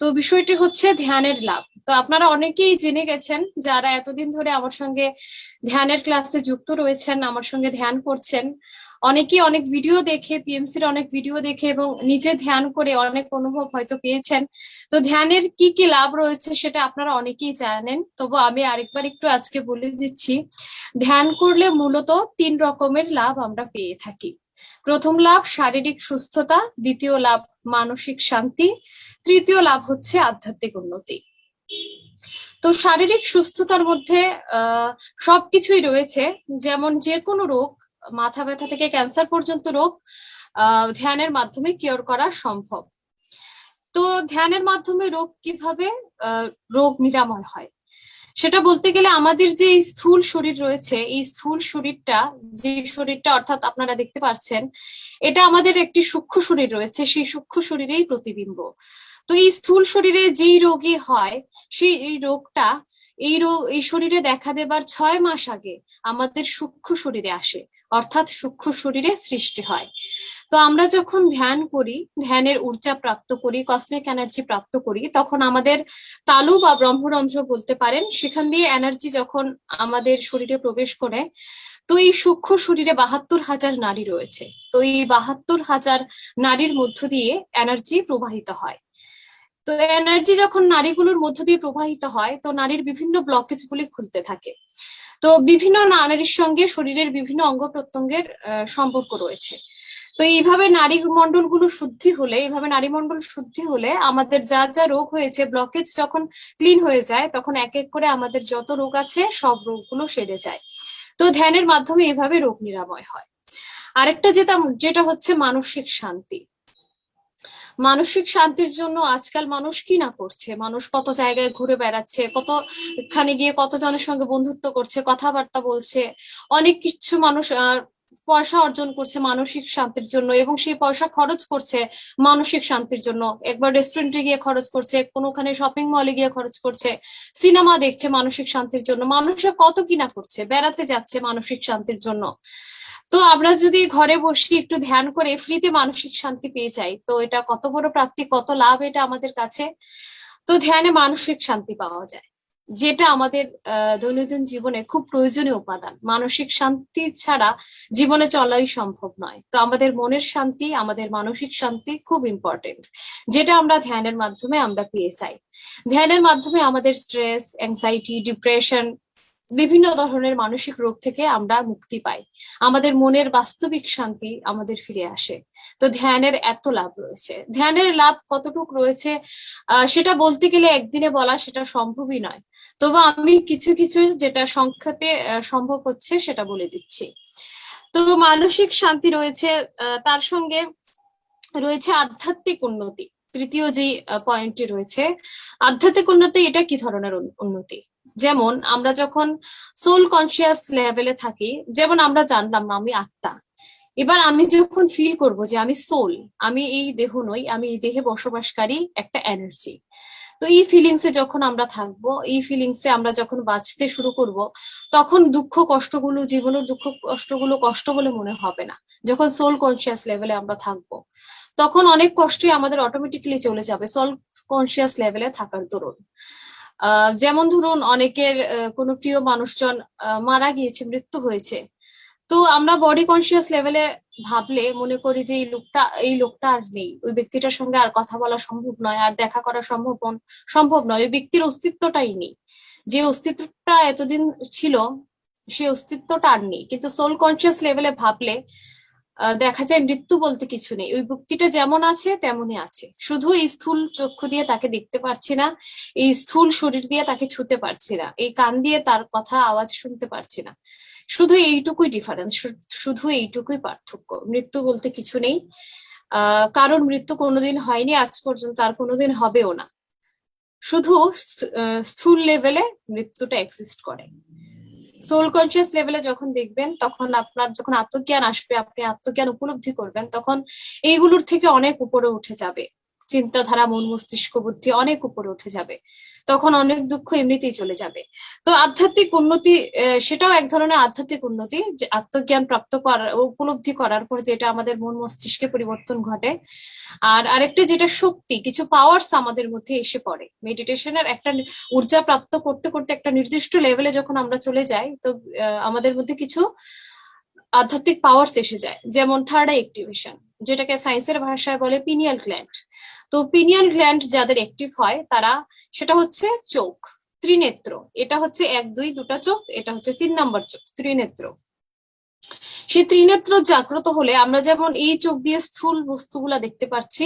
তো বিষয়টি হচ্ছে ধ্যানের লাভ। তো আপনারা অনেকেই জেনে গেছেন যারা এতদিন ধরে আমার সঙ্গে ধ্যানের ক্লাসে যুক্ত রয়েছেন, আমার সঙ্গে ধ্যান করছেন। অনেকেই অনেক ভিডিও দেখে পিএমসির অনেক ভিডিও দেখে এবং নিজে ধ্যান করে অনেক অনুভব হয়তো পেয়েছেন। তো ধ্যানের কি কি লাভ রয়েছে সেটা আপনারা অনেকেই জানেন। তবু আমি আরেকবার একটু আজকে বলে দিচ্ছি, ধ্যান করলে মূলত তিন রকমের লাভ আমরা পেয়ে থাকি। প্রথম লাভ, শারীরিক সুস্থতা, দ্বিতীয় লাভ মানসিক শান্তি, তৃতীয় লাভ হচ্ছে আধ্যাত্মিক উন্নতি। তো শারীরিক সুস্থতার মধ্যে সবকিছুই রয়েছে। যেমন যে কোনো রোগ, মাথা ব্যথা থেকে ক্যান্সার পর্যন্ত রোগ ধ্যানের মাধ্যমে কিওর করা সম্ভব। তো ধ্যানের মাধ্যমে রোগ কীভাবে রোগ নিরাময় হয়? সেটা বলতে গেলে আমাদের যে স্থূল শরীর রয়েছে, এই স্থূল শরীরটা, যে শরীরটা অর্থাৎ আপনারা দেখতে পাচ্ছেন, এটা আমাদের একটি সূক্ষ্ম শরীর রয়েছে, সেই সূক্ষ্ম শরীরেই প্রতিবিম্ব। তো এই স্থূল শরীরে যেই রোগী হয়, সেই রোগটা এই রোগ এই শরীরে দেখা দেবার ছয় মাস আগে আমাদের সূক্ষ্ম শরীরে আসে, অর্থাৎ সূক্ষ্ম শরীরে সৃষ্টি হয়। তো আমরা যখন ধ্যান করি, ধ্যানের ঊর্জা প্রাপ্ত করি কসমিক এনার্জি প্রাপ্ত করি, তখন আমাদের তালু বা ব্রহ্মরন্ধ্র বলতে পারেন, সেখান দিয়ে এনার্জি যখন আমাদের শরীরে প্রবেশ করে, তো এই সূক্ষ্ম শরীরে বাহাত্তর হাজার নারী রয়েছে। তো এই বাহাত্তর হাজার নারীর মধ্য দিয়ে এনার্জি প্রবাহিত হয়। তো এনার্জি যখন নারীগুলোর মধ্য দিয়ে প্রবাহিত হয়, তো নারীর বিভিন্ন ব্লকেজ গুলি খুলতে থাকে। তো বিভিন্ন নারীর সঙ্গে শরীরের বিভিন্ন অঙ্গ প্রত্যঙ্গের সম্পর্ক রয়েছে। তো এইভাবে নারী মন্ডলগুলো শুদ্ধি হলে, এইভাবে নারী মন্ডল শুদ্ধি হলে আমাদের যা যা রোগ হয়েছে ব্লকেজ যখন ক্লিন হয়ে যায়, তখন এক এক করে আমাদের যত রোগ আছে, সব রোগগুলো সেরে যায়। তো ধ্যানের মাধ্যমে এভাবে রোগ নিরাময় হয়। আরেকটা যেটা যেটা হচ্ছে মানসিক শান্তি। মানসিক শান্তির জন্য আজকাল মানুষ কি না করছে? মানুষ কত জায়গায় ঘুরে বেড়াচ্ছে, কতখানে গিয়ে কতজনের সঙ্গে বন্ধুত্ব করছে, কথাবার্তা বলছে, অনেক কিছু মানুষ পয়সা অর্জন করছে মানসিক শান্তির জন্য এবং সেই পয়সা খরচ করছে মানসিক শান্তির জন্য। একবার রেস্টুরেন্টে গিয়ে খরচ করছে, কোনোখানে শপিং মলে গিয়ে খরচ করছে সিনেমা দেখছে মানসিক শান্তির জন্য। মানুষে কত কিনা করছে? বেড়াতে যাচ্ছে মানসিক শান্তির জন্য। তো আমরা যদি ঘরে বসে একটু ধ্যান করে ফ্রিতে মানসিক শান্তি পেয়ে যাই, তো এটা কত বড় প্রাপ্তি, কত লাভ এটা আমাদের কাছে? তো ধ্যানে মানসিক শান্তি পাওয়া যায়, যেটা আমাদের দৈনন্দিন জীবনে খুব প্রয়োজনীয় উপাদান। মানসিক শান্তি ছাড়া জীবনে চলাই সম্ভব নয়। তো আমাদের মনের শান্তি, আমাদের মানসিক শান্তি খুব ইম্পর্টেন্ট যেটা আমরা ধ্যানের মাধ্যমে আমরা পেয়ে চাই ধ্যানের মাধ্যমে আমাদের স্ট্রেস অ্যাংজাইটি ডিপ্রেশন বিভিন্ন ধরনের মানসিক রোগ থেকে আমরা মুক্তি পাই। আমাদের মনের বাস্তবিক শান্তি আমাদের ফিরে আসে। তো ধ্যানের এত লাভ রয়েছে। ধ্যানের লাভ কতটুক রয়েছে সেটা বলতে গেলে একদিনে বলা সেটা সম্ভবই নয়। তবু আমি কিছু কিছু যেটা সংক্ষেপে সম্ভব হচ্ছে সেটা বলে দিচ্ছি। তো মানসিক শান্তি রয়েছে তার সঙ্গে রয়েছে আধ্যাত্মিক উন্নতি। তৃতীয় যে পয়েন্টটি রয়েছে, আধ্যাত্মিক উন্নতি এটা কি ধরনের উন্নতি? যেমন আমরা যখন সোল কনসিয়াস লেভেলে থাকি, যেমন আমরা জানলাম আমি আত্মা। এবার আমি যখন ফিল করব যে আমি সোল আমি এই দেহ নই, আমি এই দেহে বসবাসকারী একটা এনার্জি তো এই ফিলিংসে যখন আমরা থাকব, এই ফিলিংসে আমরা যখন বাঁচতে শুরু করব, তখন দুঃখ কষ্টগুলো, জীবনের দুঃখ কষ্টগুলো কষ্ট বলে মনে হবে না। যখন সোল কনসিয়াস লেভেলে আমরা থাকব, তখন অনেক কষ্টই আমাদের অটোমেটিক্যালি চলে যাবে সোল কনসিয়াস লেভেলে থাকার দরুন। যেমন ধরুন অনেকের কোনো প্রিয় মানুষজন মারা গিয়েছে, মৃত্যু হয়েছে। তো আমরা বডি কনসিয়াস লেভেলে ভাবলে মনে করি যে এই লোকটা এই লোকটা আর নেই। ওই ব্যক্তিটার সঙ্গে আর কথা বলা সম্ভব নয়, আর দেখা করা সম্ভব সম্ভব নয়। ওই ব্যক্তির অস্তিত্বটাই নেই। যে অস্তিত্বটা এতদিন ছিল সেই অস্তিত্বটা আর নেই। কিন্তু সোল কনসিয়াস লেভেলে ভাবলে দেখা যায় মৃত্যু বলতে কিছু নেই। ওই ব্যক্তিটা যেমন আছে, তেমনই আছে। শুধু এই স্থূল চক্ষু দিয়ে তাকে দেখতে পারছি না, এই স্থূল শরীর দিয়ে তাকে ছুতে পারছি না, এই কান দিয়ে তার কথা আওয়াজ শুনতে পারছি না। শুধু এইটুকুই ডিফারেন্স শুধু এইটুকুই পার্থক্য। মৃত্যু বলতে কিছু নেই। আহ কারণ মৃত্যু কোনোদিন হয়নি, আজ পর্যন্ত আর কোনোদিন হবেও না। শুধু স্থূল লেভেলে মৃত্যুটা এক্সিস্ট করে। সোল কনসিয়াস লেভেলে যখন দেখবেন, তখন আপনার যখন আত্মজ্ঞান আসবে, আপনি আত্মজ্ঞান উপলব্ধি করবেন, তখন এইগুলোর থেকে অনেক উপরে উঠে যাবে। চিন্তাধারা, মন মস্তিষ্ক বুদ্ধি অনেক উপরে উঠে যাবে। তখন অনেক দুঃখ এমনিতেই চলে যাবে। তো আধ্যাত্মিক উন্নতি সেটাও এক ধরনের আধ্যাত্মিক উন্নতি যে আত্মজ্ঞান প্রাপ্ত করার, উপলব্ধি করার পর যেটা আমাদের মন মস্তিষ্কে পরিবর্তন ঘটে। আর আরেকটা যেটা শক্তি, কিছু পাওয়ার্স আমাদের মধ্যে এসে পড়ে। মেডিটেশনের একটা ঊর্জা প্রাপ্ত করতে করতে একটা নির্দিষ্ট লেভেলে যখন আমরা চলে যাই, তো আমাদের মধ্যে কিছু আধ্যাত্মিক পাওয়ার্স এসে যায়, যেমন থার্ড আই অ্যাক্টিভেশন যেটাকে সায়েন্সের ভাষায় বলে পিনিয়াল গ্ল্যান্ড তো পিনিয়াল গ্ল্যান্ড যাদের অ্যাক্টিভ হয়, তারা, সেটা হচ্ছে চোখ, ত্রিনেত্র। এটা হচ্ছে এক, দুই, দুটা চোখ, এটা হচ্ছে তিন নম্বর চোখ, ত্রিনেত্র। সেই ত্রিনেত্র জাগ্রত হলে আমরা যেমন এই চোখ দিয়ে স্থূল বস্তুগুলা দেখতে পাচ্ছি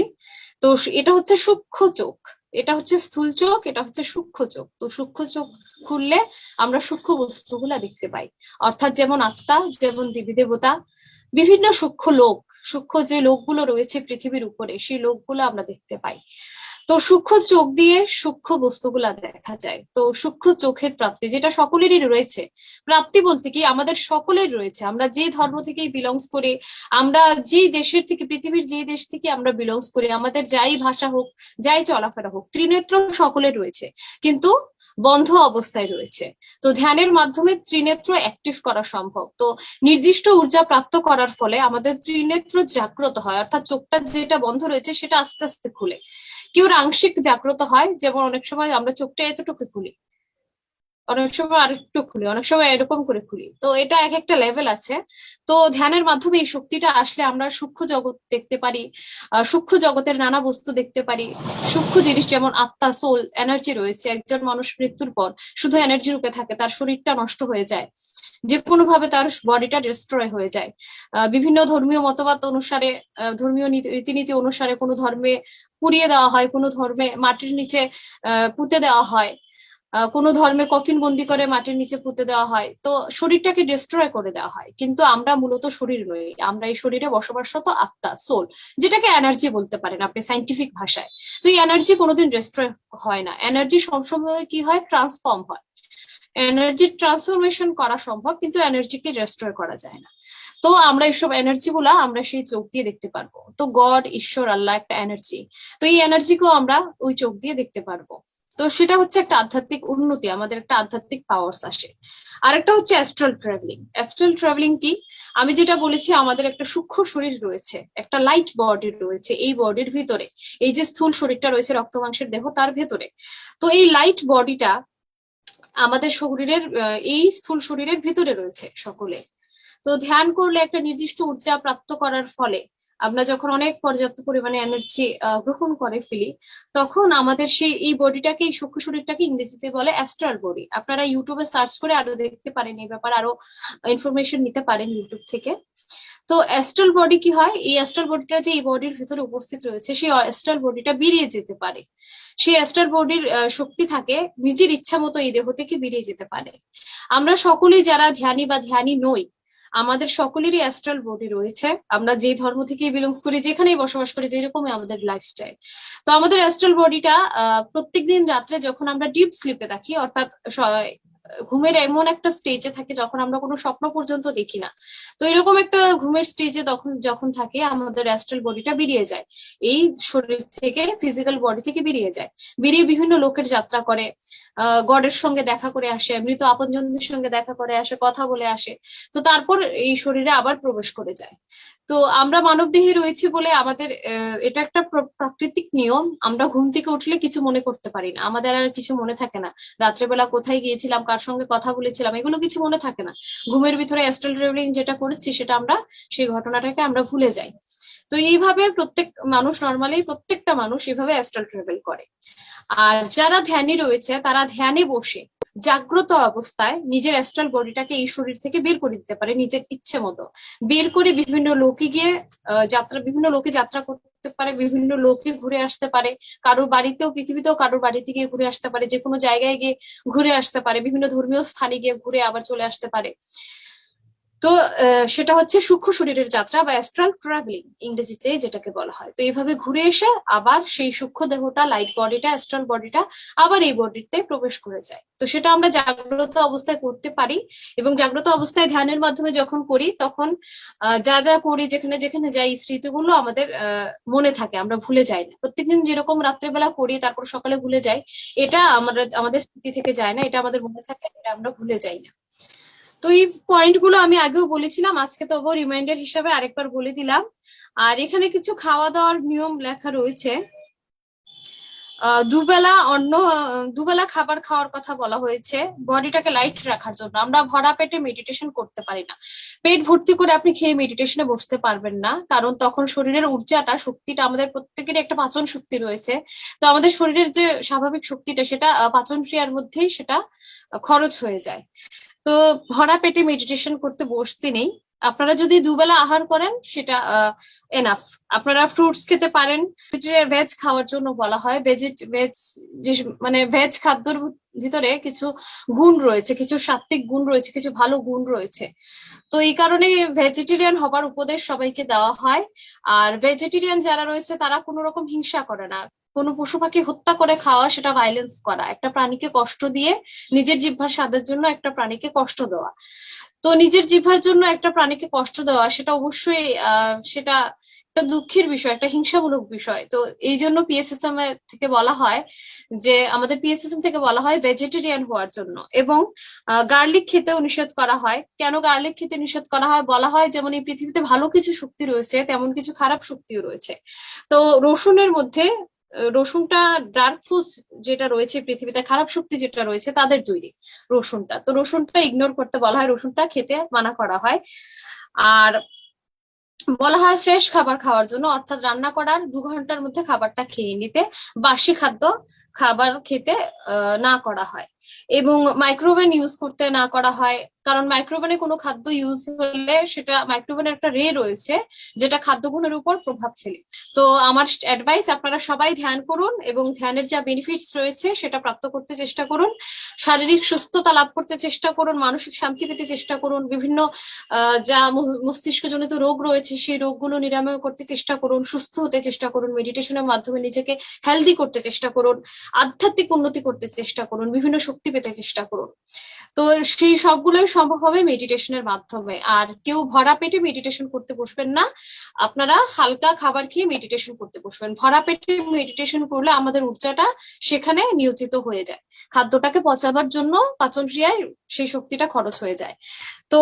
তো এটা হচ্ছে সূক্ষ্ম চোখ। এটা হচ্ছে স্থূল চোখ, এটা হচ্ছে সূক্ষ্ম চোখ। তো সূক্ষ্ম চোখ খুললে আমরা সূক্ষ্ম বস্তুগুলা দেখতে পাই। অর্থাৎ যেমন আত্মা, যেমন দেবী দেবতা, বিভিন্ন সূক্ষ্ম লোক, সূক্ষ্ম যে লোকগুলো রয়েছে পৃথিবীর উপরে, সেই লোকগুলো আমরা দেখতে পাই। তো সূক্ষ্ম চোখ দিয়ে সূক্ষ্ম বস্তুগুলা দেখা যায়। তো সূক্ষ্ম চোখের প্রাপ্তি, যেটা সকলেরই রয়েছে, প্রাপ্তি বলতে কি আমাদের সকলের রয়েছে। আমরা যে ধর্ম থেকেই বিলংস করি, আমরা যে দেশের থেকে, পৃথিবীর যে দেশ থেকে আমরা বিলংস করি, আমাদের যাই ভাষা হোক, যাই চলাফেরা হোক, ত্রিনেত্র সকলের রয়েছে। কিন্তু বন্ধ অবস্থায় রয়েছে। তো ধ্যানের মাধ্যমে ত্রিনেত্র অ্যাক্টিভ করা সম্ভব। তো নির্দিষ্ট ঊর্জা প্রাপ্ত করার ফলে আমাদের ত্রিনেত্র জাগ্রত হয়, অর্থাৎ চোখটা যেটা বন্ধ রয়েছে সেটা আস্তে আস্তে খুলে। কেউ আংশিক জাগ্রত হয়, যেমন অনেক সময় আমরা চোখটা এতটুকু খুলি। অনেক সময় আরেকটু খুলি, অনেক সময় এরকম করে খুলি। তো এটা এক একটা লেভেল আছে। তো ধ্যানের মাধ্যমে এই শক্তিটা আসলে আমরা সূক্ষ্ম জগৎ দেখতে পারি সূক্ষ্ম জগতের নানা বস্তু দেখতে পারি। সূক্ষ্ম জিনিস যেমন আত্মা সোল এনার্জি রয়েছে। একজন মানুষ মৃত্যুর পর শুধু এনার্জি রূপে থাকে, তার শরীরটা নষ্ট হয়ে যায়। যে কোনো ভাবে তার বডিটা ডিস্ট্রয় হয়ে যায়। বিভিন্ন ধর্মীয় মতবাদ অনুসারে ধর্মীয় রীতিনীতি অনুসারে কোনো ধর্মে পুড়িয়ে দেওয়া হয়, কোনো ধর্মে মাটির নিচে পুঁতে দেওয়া হয়। কোনো ধর্মে কফিন বন্দি করে মাটির নিচে পুঁতে দেওয়া হয়, তো শরীরটাকে ডিস্ট্রয় করে দেওয়া হয়। কিন্তু আমরা মূলত শরীর নই, আমরা এই শরীরে বসবাসরত আত্মা সোল যেটাকে এনার্জি বলতে পারেন আপনি সাইন্টিফিক ভাষায়। তো এই এনার্জি কোনোদিন ডিস্ট্রয় হয় না। এনার্জি সবসময় কি হয়? ট্রান্সফর্ম হয়। এনার্জি ট্রান্সফরমেশন করা সম্ভব, কিন্তু এনার্জিকে ডিস্ট্রয় করা যায় না। তো আমরা এইসব এনার্জি গুলা আমরা সেই চোখ দিয়ে দেখতে পারব। তো গড, ঈশ্বর, আল্লাহ একটা এনার্জি তো এই এনার্জিকেও আমরা ওই চোখ দিয়ে দেখতে পারব। তো সেটা হচ্ছে একটা আধ্যাত্মিক উন্নতি, আমাদের একটা আধ্যাত্মিক পাওয়ার্স আসে। আরেকটা হচ্ছে অ্যাস্ট্রাল ট্রাভেলিং অ্যাস্ট্রাল ট্রাভেলিং কি? আমি যেটা বলেছি, আমাদের একটা সূক্ষ্ম শরীর রয়েছে, একটা লাইট বডি রয়েছে এই বডির ভিতরে। এই যে স্থূল শরীরটা রয়েছে, রক্ত মাংসের দেহ, তার ভেতরে। তো এই লাইট বডিটা আমাদের শরীরের এই স্থূল শরীরের ভিতরে রয়েছে সকলে। তো ধ্যান করলে একটা নির্দিষ্ট ঊর্জা প্রাপ্ত করার ফলে আমরা যখন অনেক পর্যাপ্ত পরিমাণে এনার্জি গ্রহণ করে ফেলি, তখন আমাদের সেই, এই বডিটাকে এই সূক্ষ্ম শরীরটাকে ইংরেজিতে বলে অ্যাস্ট্রাল বডি আপনারা ইউটিউবে সার্চ করে আরও দেখতে পারেন, এই ব্যাপারে আরও ইনফরমেশন নিতে পারেন ইউটিউব থেকে। তো অ্যাস্ট্রাল বডি কি হয়? এই অ্যাস্ট্রাল বডিটা যে, এই বডির ভিতরে উপস্থিত রয়েছে, সেই অ্যাস্ট্রাল বডিটা বেরিয়ে যেতে পারে। সেই অ্যাস্ট্রাল বডির শক্তি থাকে নিজের ইচ্ছা মতো এই দেহ থেকে বেরিয়ে যেতে পারে। আমরা সকলেই যারা ধ্যানী বা ধ্যানী নই আমাদের সকলেরই অ্যাস্ট্রাল বডি রয়েছে। আমরা যে ধর্ম থেকেই বিলংস করি, যেখানেই বসবাস করি, যেরকমই আমাদের লাইফস্টাইল তো আমাদের অ্যাস্ট্রাল বডিটা প্রত্যেকদিন রাত্রে যখন আমরা ডিপ স্লিপে থাকি, অর্থাৎ ঘুমের এমন একটা স্টেজে থাকে যখন আমরা কোনো স্বপ্ন পর্যন্ত দেখি না। তো এরকম একটা ঘুমের স্টেজে তখন যখন থাকে, আমাদের অ্যাস্ট্রাল বডিটা বেরিয়ে যায়। এই শরীর থেকে ফিজিক্যাল বডি থেকে বেরিয়ে যায়। বেরিয়ে বিভিন্ন লোকের যাত্রা করে। গডের সঙ্গে দেখা করে আসে, মৃত আপনজনদের সঙ্গে দেখা করে আসে, কথা বলে আসে। তো তারপর এই শরীরে আবার প্রবেশ করে যায়। তো আমরা মানব দেহে রয়েছে বলে আমাদের এটা একটা প্রাকৃতিক নিয়ম। আমরা ঘুম থেকে উঠলে কিছু মনে করতে পারি না। আমাদের আর কিছু মনে থাকে না। রাত্রেবেলা কোথায় গিয়েছিলাম, কার সঙ্গে কথা বলেছিলাম, এগুলো কিছু মনে থাকে না। ঘুমের ভিতরে অ্যাস্ট্রাল ট্রাভেলিং যেটা করেছি, সেটা আমরা, সেই ঘটনাটাকে আমরা ভুলে যাই। তো এইভাবে প্রত্যেক মানুষ নর্মালি প্রত্যেকটা মানুষ এইভাবে অ্যাস্ট্রাল ট্রাভেল করে। আর যারা ধ্যানে রয়েছে, তারা ধ্যানে বসে জাগ্রত অবস্থায় নিজের অ্যাস্ট্রাল বডিটাকে এই শরীর থেকে বের করে দিতে পারে নিজের ইচ্ছে মতো। বের করে বিভিন্ন লোকে গিয়ে যাত্রা, বিভিন্ন লোকে যাত্রা করতে পারে, বিভিন্ন লোকে ঘুরে আসতে পারে। কারোর বাড়িতেও, পৃথিবীতেও কারোর বাড়িতে গিয়ে ঘুরে আসতে পারে যে কোনো জায়গায় গিয়ে ঘুরে আসতে পারে, বিভিন্ন ধর্মীয় স্থানে গিয়ে ঘুরে আবার চলে আসতে পারে। তো সেটা হচ্ছে সূক্ষ্ম শরীরের যাত্রা বা অ্যাস্ট্রাল ট্রাভেলিং ইংরেজিতে যেটাকে বলা হয়। তো এইভাবে ঘুরে এসে আবার সেই সূক্ষ্ম দেহটা লাইট বডিটা অ্যাস্ট্রাল বডিটা আবার এই বডিতে প্রবেশ করে যায়। তো সেটা আমরা জাগ্রত অবস্থায় করতে পারি এবং জাগ্রত অবস্থায় ধ্যানের মাধ্যমে যখন করি তখন যা যা করি যেখানে যেখানে যাই স্মৃতিগুলো আমাদের মনে থাকে, আমরা ভুলে যাই না। প্রত্যেকদিন যেরকম রাত্রেবেলা করি, তারপর সকালে ভুলে যাই, এটা আমরা, আমাদের স্মৃতি থেকে যায় না, এটা আমাদের মনে থাকে, এটা আমরা ভুলে যাই না। তো এই পয়েন্টগুলো আমি আগেও বলেছিলাম, আজকে তবু রিমাইন্ডার হিসাবে আরেকবার বলে দিলাম। আর এখানে কিছু খাওয়া দাওয়ার নিয়ম লেখা রয়েছে। দুবেলা অন্য দুবেলা খাবার খাওয়ার কথা বলা হয়েছে। বডিটাকে লাইট রাখার জন্য। আমরা ভরা পেটে মেডিটেশন করতে পারি না। পেট ভর্তি করে আপনি খেয়ে মেডিটেশনে বসতে পারবেন না। কারণ তখন শরীরের ঊর্জাটা, শক্তিটা আমাদের প্রত্যেকেরই একটা পাচন শক্তি রয়েছে। তো আমাদের শরীরের যে স্বাভাবিক শক্তিটা, সেটা পাচন ক্রিয়ার মধ্যেই সেটা খরচ হয়ে যায়। তো ভরা পেটে মেডিটেশন করতে বসতে নেই। আপনারা যদি দুবেলা আহার করেন, সেটা এনাফ আপনারা ফ্রুটস খেতে পারেন। ভেজ খাওয়ার জন্য বলা হয়। ভেজিট ভেজ মানে ভেজ খাদ্যর ভিতরে কিছু গুণ রয়েছে, কিছু সাত্বিক গুণ রয়েছে, কিছু ভালো গুণ রয়েছে। তো এই কারণে ভেজিটেরিয়ান হবার উপদেশ সবাইকে দেওয়া হয়। আর ভেজিটেরিয়ান যারা রয়েছে, তারা কোনো রকম হিংসা করে না। কোনো পশু পাখি হত্যা করে খাওয়া, সেটা ভাইলেন্স করা। একটা প্রাণীকে কষ্ট দিয়ে নিজের জিহ্বার স্বাদের জন্য একটা প্রাণীকে কষ্ট দেওয়া। তো নিজের জিহ্বার জন্য একটা প্রাণীকে কষ্ট দেওয়া, সেটা অবশ্যই সেটা একটা দুঃখের বিষয়, একটা হিংসামূলক বিষয়। তো এই জন্য পিএসএসএম থেকে বলা হয় যে, আমাদের পিএসএসএম থেকে বলা হয় ভেজিটেরিয়ান হওয়ার জন্য। এবং গার্লিক খেতেও নিষেধ করা হয়। কেন গার্লিক খেতে নিষেধ করা হয়? বলা হয় যেমন এই পৃথিবীতে ভালো কিছু শক্তি রয়েছে, তেমন কিছু খারাপ শক্তিও রয়েছে। তো রসুনের মধ্যে রসুনটা ডার্ক ফুস যেটা রয়েছে, পৃথিবীতে খারাপ শক্তি যেটা রয়েছে, তাদের তৈরি রসুনটা। তো রসুনটা ইগনোর করতে বলা হয়, রসুনটা খেতে মানা করা হয়। আর বলা হয় ফ্রেশ খাবার খাওয়ার জন্য, অর্থাৎ রান্না করার দু ঘণ্টার মধ্যে খাবারটা খেয়ে নিতে বাসি খাদ্য খাবার খেতে না করা হয়। এবং মাইক্রোওভেন ইউজ করতে না করা হয়। কারণ মাইক্রোওভেনে কোনো খাদ্য ইউজ হলে সেটা মাইক্রোওভেনের একটা রে রয়েছে, যেটা খাদ্যগুণের উপর প্রভাব ফেলে। তো আমার অ্যাডভাইস আপনারা সবাই ধ্যান করুন এবং ধ্যানের যা বেনিফিটস রয়েছে সেটা প্রাপ্ত করতে চেষ্টা করুন। শারীরিক সুস্থতা লাভ করতে চেষ্টা করুন, মানসিক শান্তি পেতে চেষ্টা করুন, বিভিন্ন যা মস্তিষ্কজনিত রোগ রয়েছে সেই রোগগুলো নিরাময় করতে চেষ্টা করুন, সুস্থ হতে চেষ্টা করুন মেডিটেশনের মাধ্যমে নিজেকে হেলদি করতে চেষ্টা করুন, আধ্যাত্মিক উন্নতি করতে চেষ্টা করুন, বিভিন্ন শক্তি পেতে চেষ্টা করুন। তো সেই সবগুলোই সম্ভব হবে মেডিটেশনের মাধ্যমে। আর কেউ ভরা পেটে মেডিটেশন করতে বসবেন না। আপনারা হালকা খাবার খেয়ে মেডিটেশন করতে বসবেন। ভরা পেটে মেডিটেশন করলে আমাদের ঊর্জাটা সেখানে নিয়োজিত হয়ে যায়। খাদ্যটাকে পচাবার জন্য পাচন ক্রিয়ায় সেই শক্তিটা খরচ হয়ে যায়। তো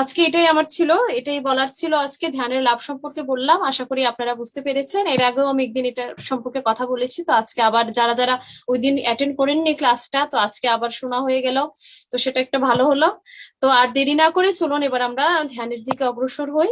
আজকে এটাই আমার ছিল। এটাই বলার ছিল আজকে। ধ্যানের লাভ সম্পর্কে বললাম। আশা করি আপনারা বুঝতে পেরেছেন। এর আগেও আমি একদিন এটা সম্পর্কে কথা বলেছি। তো আজকে আবার যারা যারা ওই দিন অ্যাটেন্ড করেননি ক্লাসটা তো আজকে আবার শোনা হয়ে গেল। তো সেটা একটা ভালো হলো। তো আর দেরি না করে চলুন, এবার আমরা ধ্যানের দিকে অগ্রসর হই।